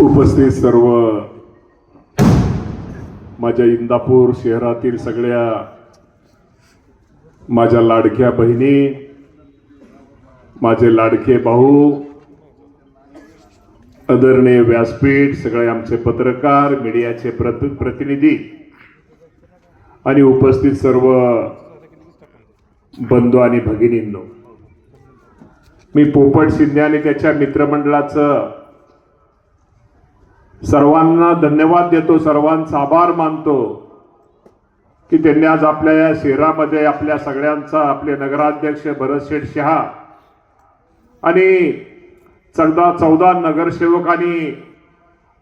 उपस्थित सर्व माझ्या इंदापूर शहरातील सगळ्या माझ्या लाडक्या बहिणी माझे लाडके भाऊ आदरणीय व्यासपीठ सगळे आमचे पत्रकार मीडियाचे प्रत प्रतिनिधी आणि उपस्थित सर्व बंधू आणि भगिनींनो. मी पोपट शिंदे आणि त्याच्या मित्रमंडळाचं सर्वांना धन्यवाद देतो सर्वांचा आभार मानतो की त्यांनी आज आपल्या या शहरामध्ये आपल्या सगळ्यांचा आपले नगराध्यक्ष भरत शेठ शहा आणि चौदा चौदा नगरसेवकांनी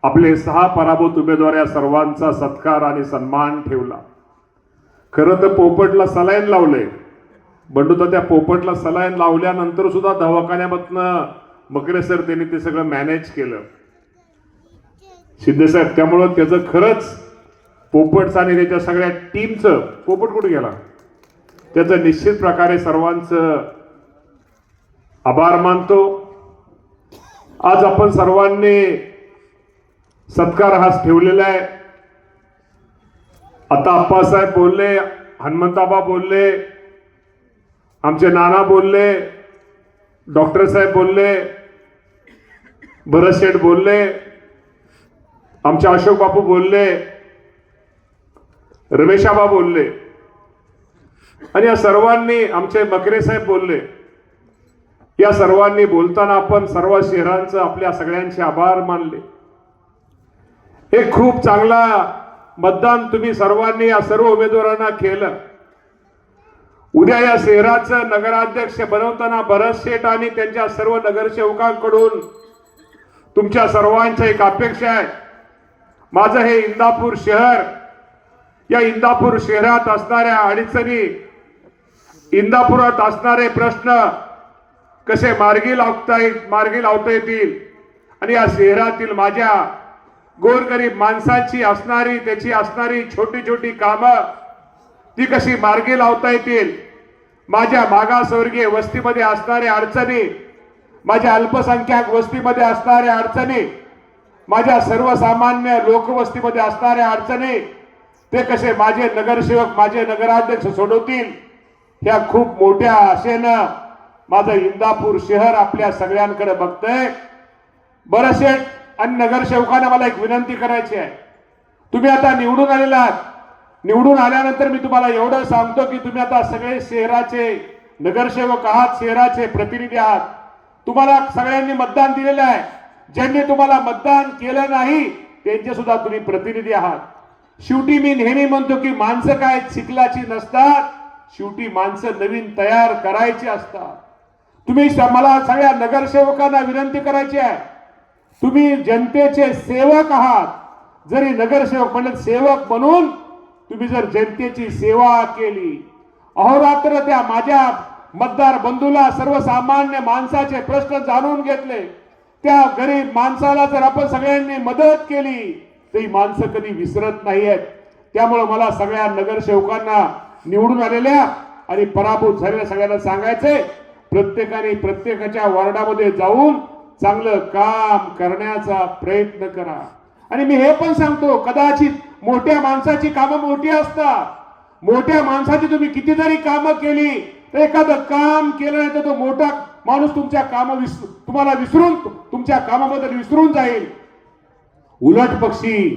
आपले सहा पराभूत उमेदवार या सर्वांचा सत्कार आणि सन्मान ठेवला. खरं तर पोपटला सलाईन लावले बंडू त्या पोपटला सलाईन लावल्यानंतर सुद्धा दवाखान्यामधनं मकरे सर त्यांनी ते सगळं मॅनेज केलं. सिद्धेसाहेब त्यामुळं त्याचं खरंच पोपटचं आणि त्याच्या सगळ्या टीमचं पोपट कुठे गेला? त्याचं निश्चित प्रकारे सर्वांचं आभार मानतो. आज आपण सर्वांनी सत्कार हाच ठेवलेला आहे. आता अप्पासाहेब बोलले हनुमंताबा बोलले आमचे नाना बोलले डॉक्टर साहेब बोलले भरत शेठ बोलले आमचे अशोक बापू बोलले रमेशाबा बोलले. आणि या सर्वांनी आमचे बकरे साहेब बोलले. या सर्वांनी बोलताना आपण सर्व शहरांचं आपल्या सगळ्यांचे आभार मानले. हे खूप चांगला मतदान तुम्ही सर्वांनी या सर्व उमेदवारांना केलं. उद्या या शहराचं नगराध्यक्ष बनवताना भरत शेठ आणि त्यांच्या सर्व नगरसेवकांकडून तुमच्या सर्वांच्या एक अपेक्षा आहे. माझं हे इंदापूर शहर या इंदापूर शहरात असणाऱ्या अडचणी इंदापुरात असणारे प्रश्न कसे मार्गी लावता येईल मार्गी लावता येतील? आणि या शहरातील माझ्या गोरगरीब माणसाची असणारी त्याची असणारी छोटी छोटी कामं ती कशी मार्गी लावता येतील? माझ्या मागासवर्गीय वस्तीमध्ये असणाऱ्या अडचणी माझ्या अल्पसंख्याक वस्तीमध्ये असणाऱ्या अडचणी माझ्या सर्वसामान्य लोकवस्तीमध्ये असणाऱ्या अडचणी ते कसे माझे नगरसेवक माझे नगराध्यक्ष सोडवतील ह्या खूप मोठ्या आशेनं माझं इंदापूर शहर आपल्या सगळ्यांकडे बघतंय. बरं आणि नगरसेवकांना मला एक विनंती करायची आहे. तुम्ही आता निवडून आलेला आहात. निवडून आल्यानंतर मी तुम्हाला एवढं सांगतो की तुम्ही आता सगळे शहराचे नगरसेवक आहात शहराचे प्रतिनिधी आहात. तुम्हाला सगळ्यांनी मतदान दिलेलं आहे. ज्यांनी तुम्हाला मतदान केलं नाही त्यांचे सुद्धा तुम्ही प्रतिनिधी आहात. शेवटी मी नेहमी म्हणतो की माणसं काय चिखलाची नसतात शेवटी माणसं नवीन तयार करायची असतात. तुम्ही मला सगळ्या नगरसेवकांना विनंती करायची आहे. तुम्ही जनतेचे सेवक आहात. जरी नगरसेवक म्हणजे सेवक म्हणून तुम्ही जर जनतेची सेवा केली अहोरात्र त्या माझ्या मतदार बंधूला सर्वसामान्य माणसाचे प्रश्न जाणून घेतले त्या गरीब माणसाला जर आपण सगळ्यांनी मदत केली तर ही माणसं कधी विसरत नाहीयेत. त्यामुळं मला सगळ्या नगरसेवकांना निवडून आलेल्या आणि पराभूत झालेल्या सगळ्यांना सांगायचंय प्रत्येकाने प्रत्येकाच्या वॉर्डामध्ये जाऊन चांगलं काम करण्याचा प्रयत्न करा. आणि मी हे पण सांगतो कदाचित मोठ्या माणसाची कामं मोठी असतात. मोठ्या माणसाची तुम्ही किती जरी कामं केली तर एखादं काम केलं नाही तर तो मोठा माणूस तुमच्या काम विस तुम्हाला विसरून तुमच्या कामाबद्दल विसरून जाईल. उलट पक्षी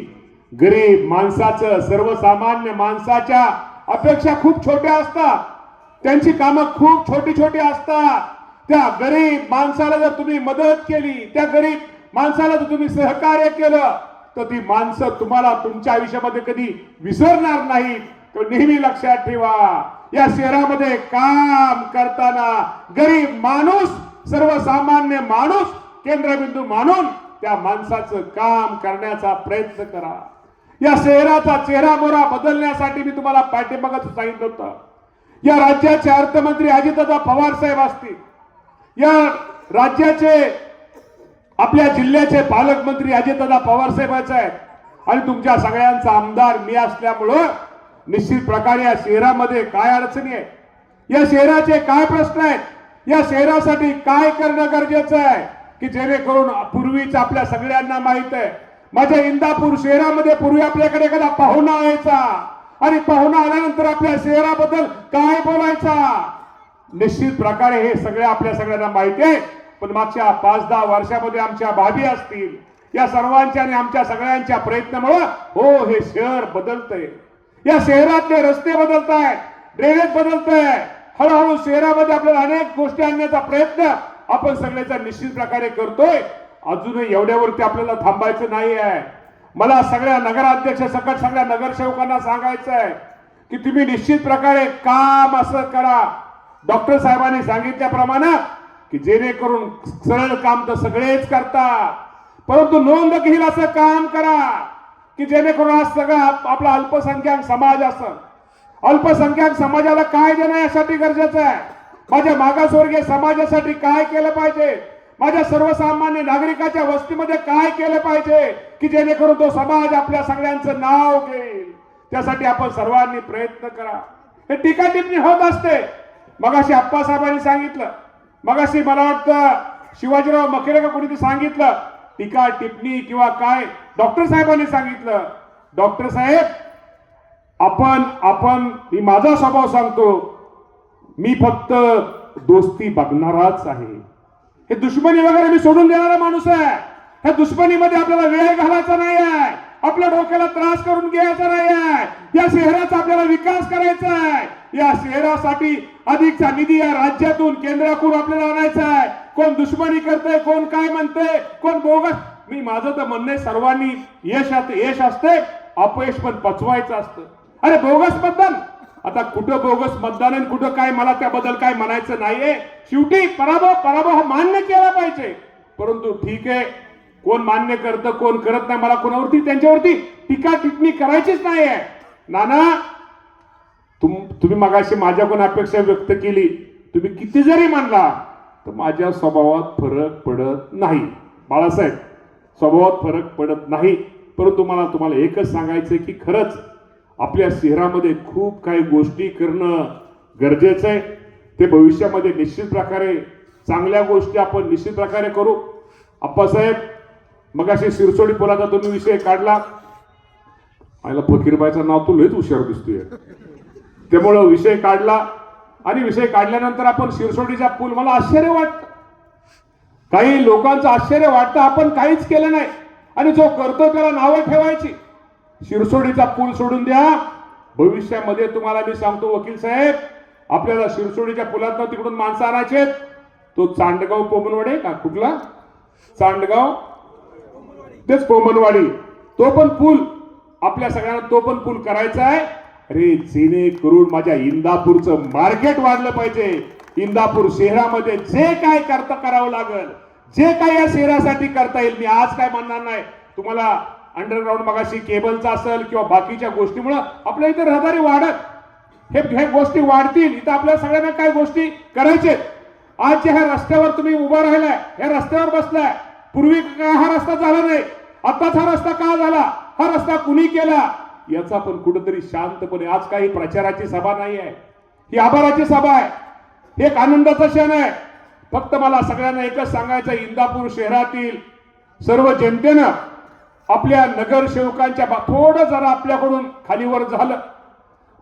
गरीब माणसाचं सर्वसामान्य माणसाच्या अपेक्षा खूप छोट्या असतात. त्यांची कामं खूप छोटी छोटी असतात. त्या गरीब माणसाला जर तुम्ही मदत केली त्या गरीब माणसाला जर तुम्ही सहकार्य केलं तर ती माणसं तुम्हाला तुमच्या आयुष्यामध्ये कधी विसरणार नाहीत. तर नेहमी लक्षात ठेवा. या शहरामध्ये काम करताना गरीब माणूस सर्वसामान्य माणूस केंद्रबिंदू मानून त्या माणसाचं काम करण्याचा प्रयत्न करा. या शहराचा चेहरा मोरा बदलण्यासाठी मी तुम्हाला पाठीमागच सांगितलं होतं. या राज्याचे अर्थमंत्री अजितदा पवार साहेब असतील. या राज्याचे आपल्या जिल्ह्याचे पालकमंत्री अजितदादा पवार साहेबांचे आहेत आणि तुमच्या सगळ्यांचा आमदार मी असल्यामुळं निश्चित प्रकारे या शहरामध्ये काय अडचणी आहे या शहराचे काय प्रश्न आहेत? या शहरासाठी काय करणं गरजेचं आहे? की जेणेकरून पूर्वीच आपल्या सगळ्यांना माहीत आहे. माझ्या इंदापूर शहरामध्ये पूर्वी आपल्याकडे एखादा पाहुणा यायचा. आणि पाहुणा आल्यानंतर आपल्या शहराबद्दल काय बोलायचा? निश्चित प्रकारे हे सगळे आपल्या सगळ्यांना माहिती आहे. पण मागच्या पाच दहा वर्षामध्ये आमच्या भाभी असतील या सर्वांच्या आणि आमच्या सगळ्यांच्या प्रयत्नामुळं हो हे शहर बदलतंय. या शहरातले रस्ते बदलत आहेत ड्रेनेज बदलत आहे हळूहळू शहरामध्ये आपल्याला अनेक गोष्टी आणण्याचा प्रयत्न आपण सगळ्याचा निश्चित प्रकारे करतोय. अजूनही एवढ्यावरती आपल्याला थांबायचं नाही आहे मला सगळ्या नगराध्यक्ष सकट सगळ्या नगरसेवकांना सांगायचं आहे की तुम्ही निश्चित प्रकारे काम असं करा. डॉक्टर साहेबांनी सांगितल्याप्रमाणे की जेणेकरून सरळ काम तर सगळेच करता परंतु नोंद घेईल असं काम करा की जेणेकरून आज सगळा आपला अल्पसंख्याक समाज असं अल्पसंख्याक समाजाला काय देणं यासाठी गरजेचं आहे. माझ्या मागासवर्गीय समाजासाठी काय केलं पाहिजे? माझ्या सर्वसामान्य नागरिकाच्या वस्तीमध्ये काय केलं पाहिजे की जेणेकरून तो समाज आपल्या सगळ्यांचं नाव घेईल? त्यासाठी आपण सर्वांनी प्रयत्न करा. हे टीका टिप्पणी होत असते. मगाशी आप्पासाहेबांनी सांगितलं मगाशी मला वाटतं शिवाजीराव मखेरे का कोणी सांगितलं टीका टिप्पणी किंवा काय? डॉक्टर साहेबांनी सांगितलं. डॉक्टर साहेब आपण आपण मी माझा स्वभाव सांगतो मी फक्त दोस्ती बघणाराच आहे. हे दुश्मनी वगैरे मी सोडून देणारा माणूस आहे. ह्या दुश्मनीमध्ये आपल्याला वेळ घालायचा नाही आहे आपल्या डोक्याला त्रास करून घ्यायचा नाही आहे या शहराचा आपल्याला विकास करायचा आहे. या शहरासाठी अधिकचा निधी या राज्यातून केंद्राकडून आपल्याला आणायचा आहे. कोण दुश्मनी करते कोण काय म्हणते कोण बोगस? मी माझं तर म्हणणं सर्वांनी यश यश असते अपयश पण पचवायचं असतं. अरे बोगस मतदान! आता कुठं बोगस मतदान आणि कुठं काय मला त्याबद्दल काय म्हणायचं नाहीये. शेवटी पराभव पराभव हा मान्य केला पाहिजे. परंतु ठीक आहे कोण मान्य करतं कोण करत नाही मला कोणावरती त्यांच्यावरती टीका टिप्पणी करायचीच नाही आहे नाना तुम्ही मगाशी माझ्याकडून अपेक्षा व्यक्त केली. तुम्ही किती जरी म्हणला तर माझ्या स्वभावात फरक पडत नाही. बाळासाहेब स्वभावात फरक पडत नाही. परंतु मला तुम्हाला एकच सांगायचं की खरंच आपल्या शहरामध्ये खूप काही गोष्टी करणं गरजेचं आहे. ते भविष्यामध्ये निश्चित प्रकारे चांगल्या गोष्टी आपण निश्चित प्रकारे करू. आप्पासाहेब मगाशी शिरसोडी पुलाचा तुम्ही विषय काढला. मला फकीरबाईचं नाव तू लयच हुशार दिसतोय. त्यामुळं विषय काढला. आणि विषय काढल्यानंतर आपण शिरसोडीचा पूल मला आश्चर्य वाटतं. काही लोकांचं आश्चर्य वाटतं आपण काहीच केलं नाही. आणि जो करतो त्याला नावं ठेवायची. शिरसोडीचा पूल सोडून द्या. भविष्यामध्ये तुम्हाला मी सांगतो वकील साहेब आपल्याला शिरसोडीच्या पुलातनं तिकडून माणसं आणायचे तो चांडगाव पोमनवाडी का? कुठला? चांडगाव? तेच पोमनवाडी तो पण पूल. आपल्या सगळ्यांना तो पण पूल करायचा आहे. अरे जेणेकरून माझ्या इंदापूरचं मार्केट वाढलं पाहिजे. इंदापूर शहरामध्ये जे काय करता करावं लागल जे काय या शहरासाठी करता येईल मी आज काय म्हणणार नाही. तुम्हाला अंडरग्राऊंड मगाशी केबलचा असेल किंवा बाकीच्या गोष्टीमुळं आपल्या इथे रहदारी वाढत हे हे गोष्टी वाढतील. इथं आपल्या सगळ्यांना काय गोष्टी करायचे? आज ह्या रस्त्यावर तुम्ही उभा राहिलाय ह्या रस्त्यावर बसलाय. पूर्वी काय हा रस्ता झाला नाही आताच हा रस्ता का झाला? हा रस्ता कुणी केला? याचा पण कुठंतरी शांतपणे आज काही प्रचाराची सभा नाही आहे. ही आभाराची सभा आहे. एक आनंदाचा क्षण आहे. फक्त मला सगळ्यांना एकच सांगायचं इंदापूर शहरातील सर्व जनतेनं आपल्या नगरसेवकांच्या बा- थोडं जरा आपल्याकडून खालीवर झालं.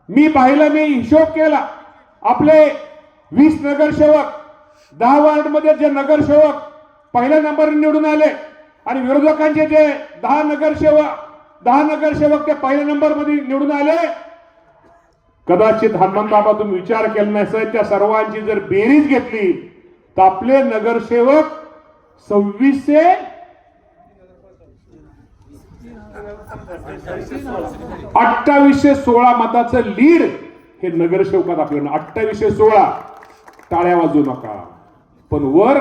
मी पाहिलं मी हिशोब केला. आपले वीस नगरसेवक दहा वार्डमध्ये जे नगरसेवक पहिल्या नंबर निवडून आले आणि विरोधकांचे जे दहा नगरसेवक दहा नगरसेवक ते पहिल्या नंबरमध्ये निवडून आले. कदाचित हनुमान तुम्ही विचार केला नसेल त्या सर्वांची जर बेरीज घेतली तर आपले नगरसेवक सव्वीसशे अठ्ठावीसशे सोळा मताचं लीड हे नगरसेवकात आपल्याला अठ्ठावीसशे सोळा. टाळ्या वाजू नका. पण वर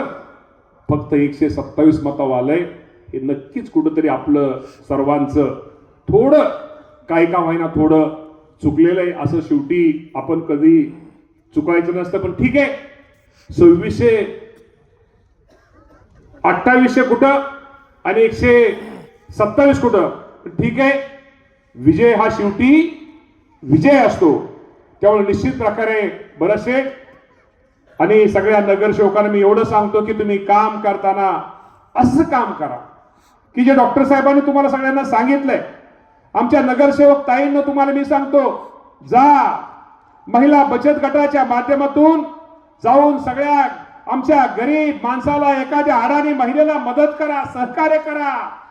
फक्त एकशे सत्तावीस मतावालय आलंय हे नक्कीच कुठंतरी आपलं सर्वांचं थोडं काय का होईना थोडं चुकलेलं आहे असं शेवटी आपण कधी चुकायचं नसतं पण ठीक आहे. सव्वीसशे अठ्ठावीसशे कुठं आणि एकशे सत्तावीस कुठं? ठीक आहे. विजय हा शेवटी विजय असतो. त्यामुळे निश्चित प्रकारे बरेचसे आणि सगळ्या नगरसेवकांना मी एवढं सांगतो की तुम्ही काम करताना असं काम करा. की जे डॉक्टर साहेबांनी तुम्हाला सगळ्यांना सांगितलंय आमच्या नगरसेवक ताईंना तुम्हाला मी सांगतो जा महिला बचत गटाच्या माध्यमातून जाऊन सगळ्या आमच्या गरीब माणसाला एखाद्या अडाणी महिलेला मदत करा सहकार्य करा.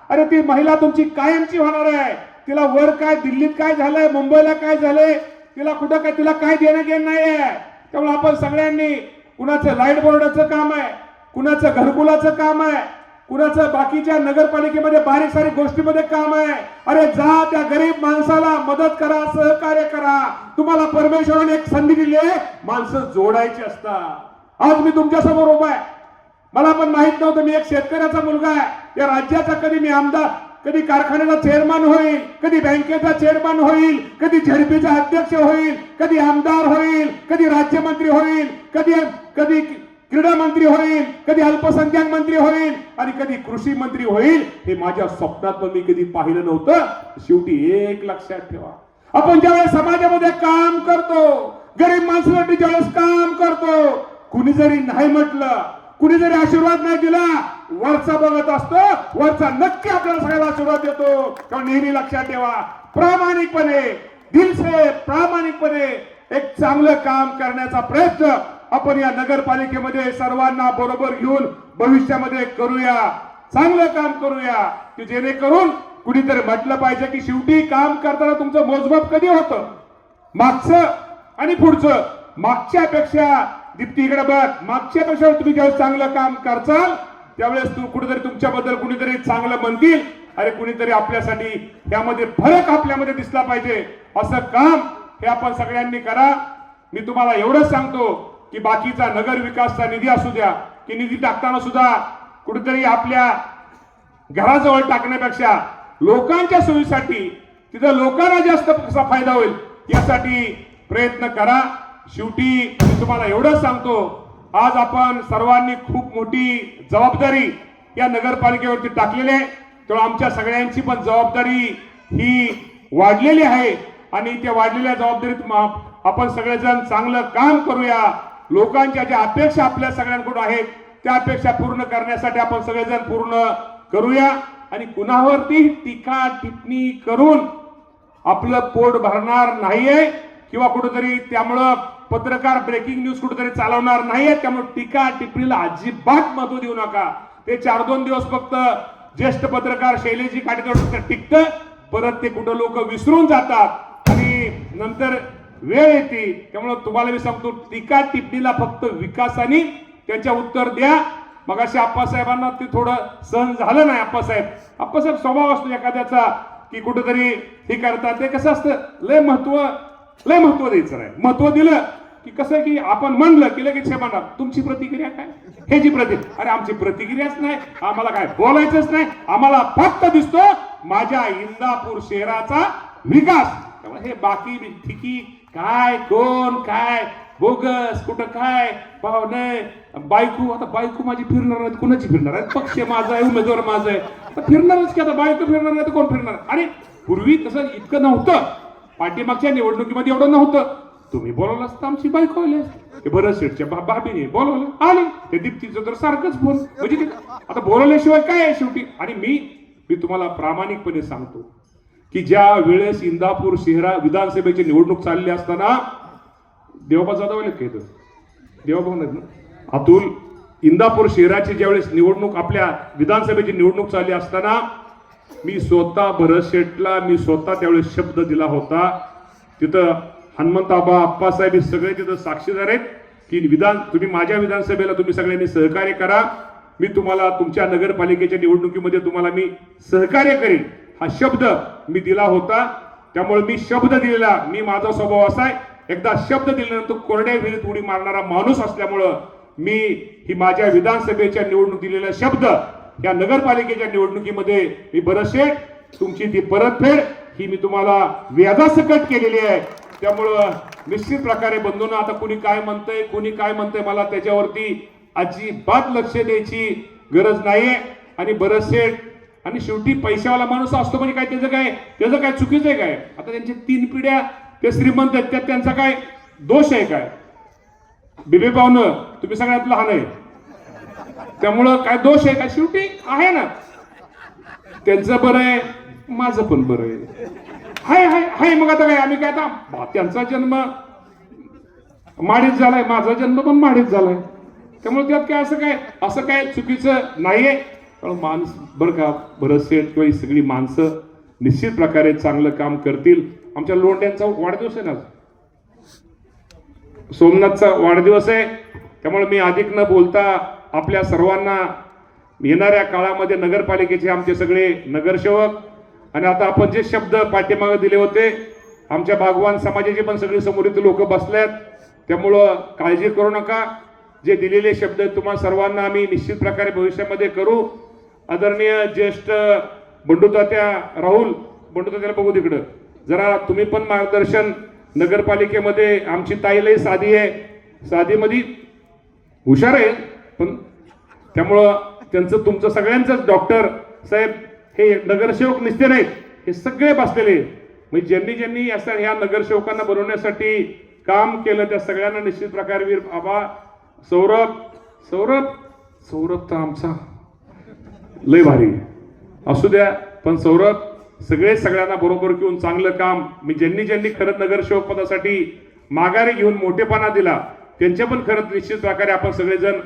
अरे ती महिला तुमची कायमची होणार आहे. तिला वर काय दिल्लीत काय झालंय मुंबईला काय झालंय तिला कुठं काय तिला काय देणं घेणं नाहीये. त्यामुळे आपण सगळ्यांनी कुणाचं लाइट बोर्डाचं काम आहे कुणाचं घरकुलाचं काम आहे कुणाचं? बाकीच्या नगरपालिकेमध्ये बारीक सारीक गोष्टीमध्ये काम आहे. अरे जा त्या गरीब माणसाला मदत करा सहकार्य करा. तुम्हाला परमेश्वराने एक संधी दिली आहे. माणसं जोडायची असतात. आज मी तुमच्यासमोर उभा आहे. मला पण माहीत नव्हतं मी एक शेतकऱ्याचा मुलगा आहे. या राज्याचा कधी मी आमदार कधी कारखान्याचा चेअरमॅन होईल कधी बँकेचा चेअरमॅन होईल कधी झेडपीचा अध्यक्ष होईल कधी आमदार होईल कधी राज्यमंत्री होईल कधी कधी क्रीडा मंत्री होईल कधी अल्पसंख्याक मंत्री होईल आणि कधी कृषी मंत्री होईल हे माझ्या स्वप्नात पण मी कधी पाहिलं नव्हतं. शेवटी एक लक्षात ठेवा. आपण ज्यावेळेस समाजामध्ये काम करतो गरीब माणसासाठी ज्यावेळेस काम करतो कुणी जरी नाही म्हटलं कुणी जरी आशीर्वाद नाही दिला वरचा बघत असतो वरचा नक्की आपल्याला सगळ्याला आशीर्वाद देतो. कारण नेहमी लक्षात ठेवा प्रामाणिकपणे दिलसे प्रामाणिकपणे एक चांगलं काम करण्याचा प्रयत्न आपण या नगरपालिकेमध्ये सर्वांना बरोबर घेऊन भविष्यामध्ये करूया चांगलं काम करूया की जेणेकरून कुणीतरी म्हटलं पाहिजे की शेवटी काम करताना तुमचं मोजमाप कधी होतं? मागचं आणि पुढचं. मागच्यापेक्षा दीप्ती इकडे बघ मागच्यापेक्षा तुम्ही ज्यावेळेस चांगलं काम करचाल त्यावेळेस तू कुठेतरी तुमच्याबद्दल कुणीतरी चांगलं म्हणतील अरे कुणीतरी आपल्यासाठी यामध्ये फरक आपल्यामध्ये दिसला पाहिजे. असं काम हे आपण सगळ्यांनी करा. मी तुम्हाला एवढंच सांगतो की बाकीचा नगर विकासचा निधी असू द्या की निधी टाकताना सुद्धा कुठेतरी आपल्या घराजवळ टाकण्यापेक्षा लोकांच्या सोयीसाठी तिथं लोकांना जास्त कसा फायदा होईल यासाठी प्रयत्न करा. शेवटी मी तुम्हाला एवढंच सांगतो आज आपण सर्वांनी खूप मोठी जबाबदारी या नगरपालिकेवरती टाकलेली आहे. तेव्हा आमच्या सगळ्यांची पण जबाबदारी ही वाढलेली आहे. आणि त्या वाढलेल्या जबाबदारीत आपण सगळेजण चांगलं काम करूया. लोकांच्या ज्या अपेक्षा आपल्या सगळ्यांकडून आहेत त्या अपेक्षा पूर्ण करण्यासाठी आपण सगळेजण पूर्ण करूया. आणि कुणावरती टीका टिप्पणी करून आपलं पोट भरणार नाहीये किंवा कुठेतरी त्यामुळं पत्रकार ब्रेकिंग न्यूज कुठेतरी चालवणार नाहीये त्यामुळे टीका टिप्पणीला अजिबात महत्त्व देऊ नका. ते चार दोन दिवस फक्त ज्येष्ठ पत्रकार शैलेजी काटेकर टिकतं परत ते कुठं लोक विसरून जातात. आणि नंतर वेळ येते त्यामुळं तुम्हाला मी सांगतो टीका टिप्पणीला फक्त विकासाने त्याच्या उत्तर द्या. मग अशा आप्पासाहेबांना ते थोडं सहन झालं नाही आप्पासाहेब. आप्पासाहेब स्वभाव असतो एखाद्याचा की कुठेतरी हे करतात ते कसं असतं लय महत्त्व लय महत्त्व द्यायचं नाही. महत्त्व दिलं की कसं की आपण म्हणलं की लगेच हे तुमची प्रतिक्रिया काय? हे जी अरे आमची प्रतिक्रियाच नाही आम्हाला काय बोलायचंच नाही आम्हाला फक्त दिसतो माझ्या इंदापूर शहराचा विकास. त्यामुळे हे बाकी ठिकी काय कोण काय बोगस कुठं काय? पाहुणे बायको आता बायको माझी फिरणार नाही कुणाची फिरणार आहे पक्ष माझा आहे उमेदवार माझा आहे. तर फिरणारच की आता बायको फिरणार नाही तर कोण फिरणार? अरे पूर्वी तसं इतकं नव्हतं. पाठीमागच्या निवडणुकीमध्ये एवढं नव्हतं. तुम्ही बोलवलं असतं आमची बायको आली ते बरं शेटच्या बा- भाभीने बोलवलं. आले. ते दीप्तीचं तर सारखंच फोन म्हणजे आता बोलवल्याशिवाय काय आहे शेवटी? आणि मी मी तुम्हाला प्रामाणिकपणे सांगतो. की ज्या वेळेस इंदापूर शहरा विधानसभेची निवडणूक चालली असताना देवबा जाधव आले देवाबा इथं? ना? अतुल इंदापूर शहराची ज्यावेळेस निवडणूक आपल्या विधानसभेची निवडणूक चालली असताना मी स्वतः भरत शेटला मी स्वतः त्यावेळेस शब्द दिला होता. तिथं हनुमंताबा आप्पासाहेब हे सगळे तिथं साक्षीदार आहेत की विधान तुम्ही माझ्या विधानसभेला तुम्ही सगळ्यांनी सहकार्य करा. मी तुम्हाला तुमच्या नगरपालिकेच्या निवडणुकीमध्ये तुम्हाला मी सहकार्य करेन. हा शब्द मी दिला होता. त्यामुळे मी शब्द दिलेला मी माझा स्वभाव असा आहे. एकदा शब्द दिल्यानंतर कोरड्या विहिरीत उडी मारणारा माणूस असल्यामुळं मी ही माझ्या विधानसभेच्या निवडणूक दिलेला शब्द या नगरपालिकेच्या निवडणुकीमध्ये मी बरसे तुमची ती परतफेड ही मी तुम्हाला व्याजासकट केलेली आहे. त्यामुळं निश्चित प्रकारे बंधून आता कुणी काय म्हणतंय कुणी काय म्हणतंय मला त्याच्यावरती अजिबात लक्ष द्यायची गरज नाहीये. आणि बरचसे आणि शेवटी पैशावाला माणूस असतो म्हणजे काय? त्याचं काय? त्याचं काय चुकीचं आहे काय? आता त्यांच्या तीन पिढ्या ते श्रीमंत आहेत त्यात त्यांचा काय दोष आहे काय? बिबे पाहुणं तुम्ही सगळ्यात लहान आहे. त्यामुळं काय दोष आहे काय? शेवटी आहे ना. त्यांचं बरं आहे माझं पण बरं आहे. हाय हाय हाय मग आता काय? आम्ही काय आता? त्यांचा जन्म. माडीत झालाय माझा जन्म पण माडीत झालाय. त्यामुळे त्यात काय असं काय? असं काय चुकीचं नाहीये. कारण माणस बरं का भरत सेठ किंवा ही सगळी माणसं निश्चित प्रकारे चांगलं काम करतील. आमच्या लोंढ्यांचा वाढदिवस आहे ना सोमनाथचा वाढदिवस आहे. त्यामुळे मी अधिक न बोलता आपल्या सर्वांना येणाऱ्या काळामध्ये नगरपालिकेचे आमचे सगळे नगरसेवक आणि आता आपण जे शब्द पाठीमागे दिले होते आमच्या बागवान समाजाचे पण सगळे समोरील लोक बसल्यात त्यामुळं काळजी करू नका. जे दिलेले शब्द तुम्हाला सर्वांना आम्ही निश्चित प्रकारे भविष्यामध्ये करू. आदरणीय ज्येष्ठ बंडूतात्या राहुल बंडूतात्याला बघू तिकडं. जरा तुम्ही पण मार्गदर्शन. नगरपालिकेमध्ये आमची ताईलाही साधी आहे. साधीमध्ये हुशार आहे पण त्यामुळं त्यांचं तुमचं सगळ्यांचंच डॉक्टर साहेब हे नगरसेवक निसते नाहीत. हे सगळे बसलेले आहेत. म्हणजे ज्यांनी ज्यांनी असं ह्या नगरसेवकांना बनवण्यासाठी काम केलं त्या सगळ्यांना निश्चित प्रकारे वीर बाबा सौरभ सौरभ सौरभ तर आमचा. लय भारी. असू द्या पण सौरभ सगळे सगळ्यांना बरोबर घेऊन चांगलं काम मी ज्यांनी ज्यांनी खरं नगरसेवक पदासाठी माघारी घेऊन मोठेपणा दिला त्यांचे पण खरं निश्चित प्रकारे आपण सगळेजण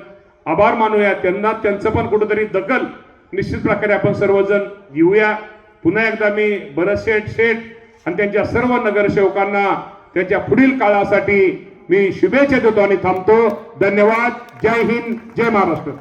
आभार मानूया. त्यांना त्यांचं पण कुठंतरी दखल निश्चित प्रकारे आपण सर्वजण घेऊया. पुन्हा एकदा मी भरत शेठ आणि त्यांच्या सर्व नगरसेवकांना त्यांच्या पुढील काळासाठी मी शुभेच्छा देतो आणि थांबतो. धन्यवाद. जय हिंद. जय महाराष्ट्र.